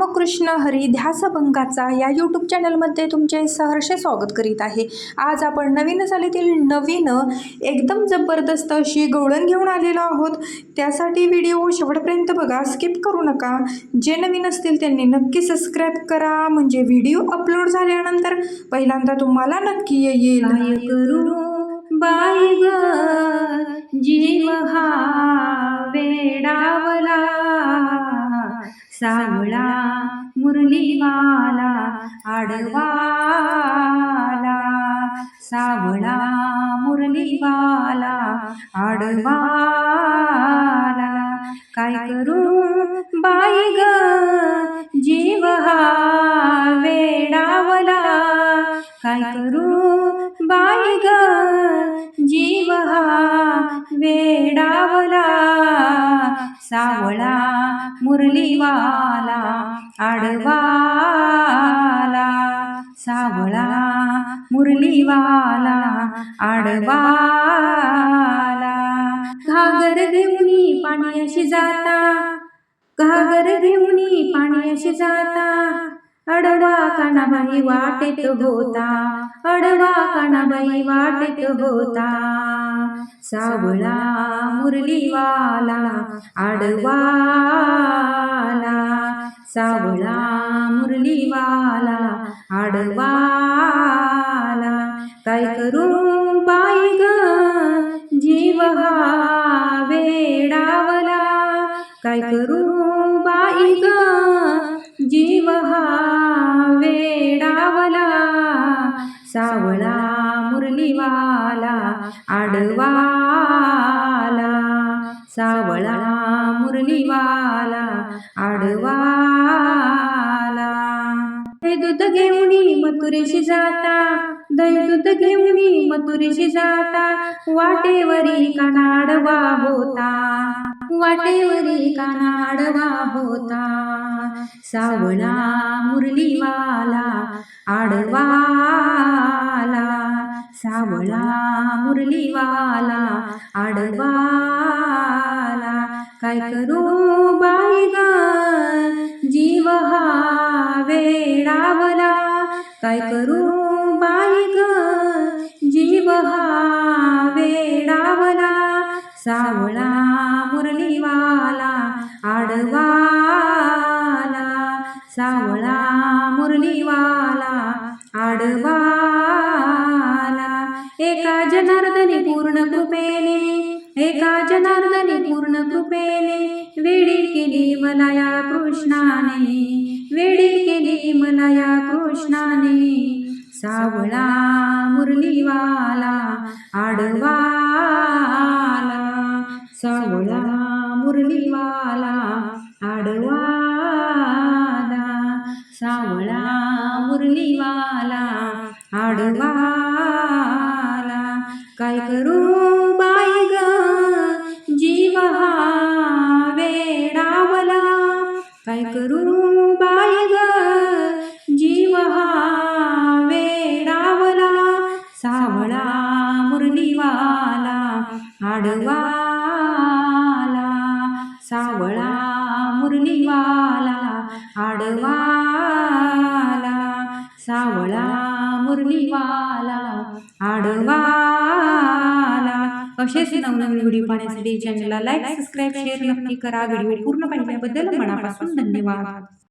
रामकृष्ण हरी ध्यासभंगाचा या यूट्यूब चॅनलमध्ये तुमचे सहर्ष स्वागत करीत आहे. आज आपण नवीन झालेतील नवीन एकदम जबरदस्त अशी गवळण घेऊन आलेलो आहोत. त्यासाठी व्हिडिओ शेवटपर्यंत बघा स्किप करू नका. जे नवीन असतील त्यांनी नक्की सबस्क्राईब करा. म्हणजे व्हिडिओ अपलोड झाल्यानंतर पहिल्यांदा तुम्हाला नक्की येईल. बाई जीव हा वेडावला सावळा मुरलीवाला आडवाला. सावळा मुरलीवाला आडवाला. काय करू बाई ग? जीव हा वेडावला. काय करू बाई ग? जीव हा वेडावला. सावळा मुरलीवाला आडवाला. सावळा मुरलीवाला आडवाला. घागर घेऊनी पाणी अशी जाता घागर घेऊनी पाणी अशी जाता. अडवा कानाबाई वाटेत होता अडवा कानाबाई वाटेत होता. सावळा मुरलीवाला आडवाला. सावळा मुरलीवाला आडवाला. काय करू बाई ग? जीव हा वेडावला. काय करू बाई ग? जीव हा वेडावला. सावळा मुरलीवाला आडवाला. सावळा मुरलीवाला आडवाला. हे दूध घेऊन मथुरेशी जाता दही दूध घेऊन मथुरेशी जाता. वाटेवरी कानाडवा होता. वाटेवरी कानाडवा होता. सावळा मुरलीवाला आडवाला. सावळा मुरलीवाला आडवाला. काय करू बाई ग? जीव हा वेडावला. काय करू बाई ग? जीव हा वेडावला. सावळा मुरलीवाला आडवाला. सावळा मुरलीवाला आडवा एका जनार्दनी पूर्ण कृपेने एका जनार्दनी पूर्ण कृपेने वेळी केली मला या कृष्णाने वेळी केली मला या कृष्णाने. सावळा मुरलीवाला आडवाला सावळा मुरलीवाला आडवाला सावळा मुरलीवाला आडवा काय करू बाई ग? जीव हा वेडावला. काय करू बाई ग? जीव हा वेडावला. सावळा मुरलीवाला आडवाला. सावळा मुरलीवाला आडवाला. सावळा मुरलीवाला आडवाला. असेच नवनवीन व्हिडिओ पाहण्यासाठी चॅनलला लाईक सबस्क्राईब शेअर नक्की करा. व्हिडिओ पूर्ण पाहिल्याबद्दल मनापासून धन्यवाद.